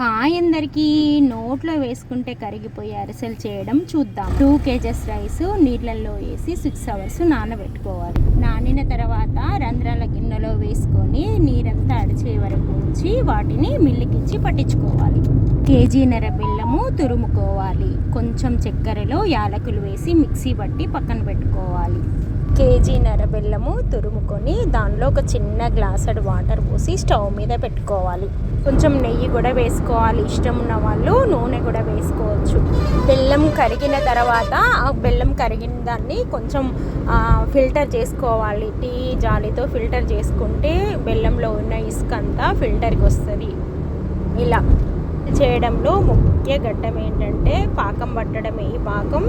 Hi అందరికీ నోట్లో వేసుకుంటే కరిగిపోయి అరిసెలు చేయడం చూద్దాం. టూ కేజెస్ రైస్ నీళ్ళల్లో వేసి సిక్స్ అవర్స్ నానబెట్టుకోవాలి. నానిన తర్వాత రంధ్రాల గిన్నెలో వేసుకొని నీరంతా అడిచే వరకు ఉంచి వాటిని మిల్లికిచ్చి పట్టించుకోవాలి. కేజీన్నర బెల్లము తురుముకోవాలి. కొంచెం చక్కెరలో యాలకులు వేసి మిక్సీ పట్టి పక్కన పెట్టుకోవాలి. కేజీన్నర బెల్లము తురుముకొని దానిలో ఒక చిన్న గ్లాసెడ్ వాటర్ పోసి స్టవ్ మీద పెట్టుకోవాలి. కొంచెం నెయ్యి కూడా వేసుకోవాలి. ఇష్టం ఉన్న వాళ్ళు నూనె కూడా వేసుకోవచ్చు. బెల్లం కరిగిన తర్వాత ఆ బెల్లం కరిగిన దాన్ని కొంచెం ఫిల్టర్ చేసుకోవాలి. టీ జాలితో ఫిల్టర్ చేసుకుంటే బెల్లంలో ఉన్న ఇసుక అంతా ఫిల్టర్కి వస్తుంది. ఇలా. చేయడంలో ముఖ్య ఘట్టం ఏంటంటే పాకం పట్టడం ఈ పాకం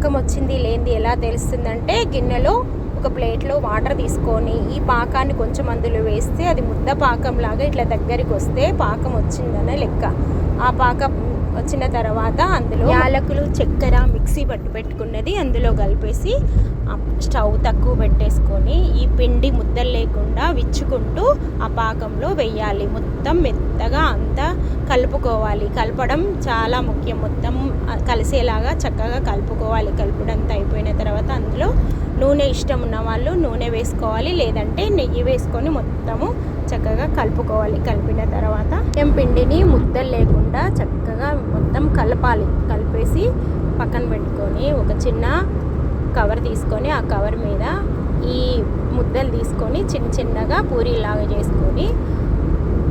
పాకం వచ్చింది లేనిది ఎలా తెలుస్తుందంటే గిన్నెలో ఒక ప్లేట్లో వాటర్ తీసుకొని ఈ పాకాన్ని కొంచెం అందులో వేస్తే అది ముద్ద పాకంలాగా ఇట్లా దగ్గరికి వస్తే పాకం వచ్చిందనే లెక్క. ఆ పాకం వచ్చిన తర్వాత అందులో యాలకులు చక్కెర మిక్సీ పట్టు పెట్టుకున్నది అందులో కలిపేసి స్టవ్ తక్కువ పెట్టేసుకొని ఈ పిండి ముద్దలు లేకుండా విచ్చుకుంటూ ఆ పాకంలో వెయ్యాలి మొత్తం మెత్తగా అంతా కలుపుకోవాలి. కలపడం చాలా ముఖ్యం. మొత్తం కలిసేలాగా చక్కగా కలుపుకోవాలి. కలుపుడంతా అయిపోయిన తర్వాత అందులో నూనె ఇష్టం ఉన్న వాళ్ళు నూనె వేసుకోవాలి. లేదంటే నెయ్యి వేసుకొని మొత్తము చక్కగా కలుపుకోవాలి. కలిపిన తర్వాత బియ్యం పిండిని ముద్దలు లేకుండా చక్కగా మొత్తం కలపాలి. కలిపేసి పక్కన పెట్టుకొని ఒక చిన్న కవర్ తీసుకొని ఆ కవర్ మీద ఈ ముద్దలు తీసుకొని చిన్న చిన్నగా పూరీలాగా చేసుకొని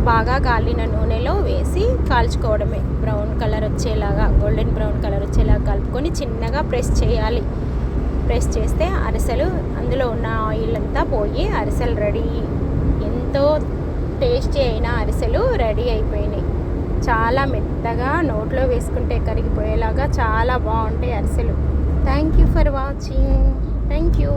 బాగా కాలిన నూనెలో వేసి కాల్చుకోవడమే. బ్రౌన్ కలర్ వచ్చేలాగా గోల్డెన్ బ్రౌన్ కలర్ వచ్చేలాగా కలుపుకొని చిన్నగా ప్రెస్ చేయాలి. ప్రెస్ చేస్తే అరిసెలు అందులో ఉన్న ఆయిల్ అంతా పోయి అరిసెలు రెడీ. ఎంతో టేస్టీ అయిన అరిసెలు రెడీ అయిపోయినాయి. చాలా మెత్తగా నోట్లో వేసుకుంటే కరిగిపోయేలాగా చాలా బాగుంటాయి అరిసెలు. Thank you for watching thank you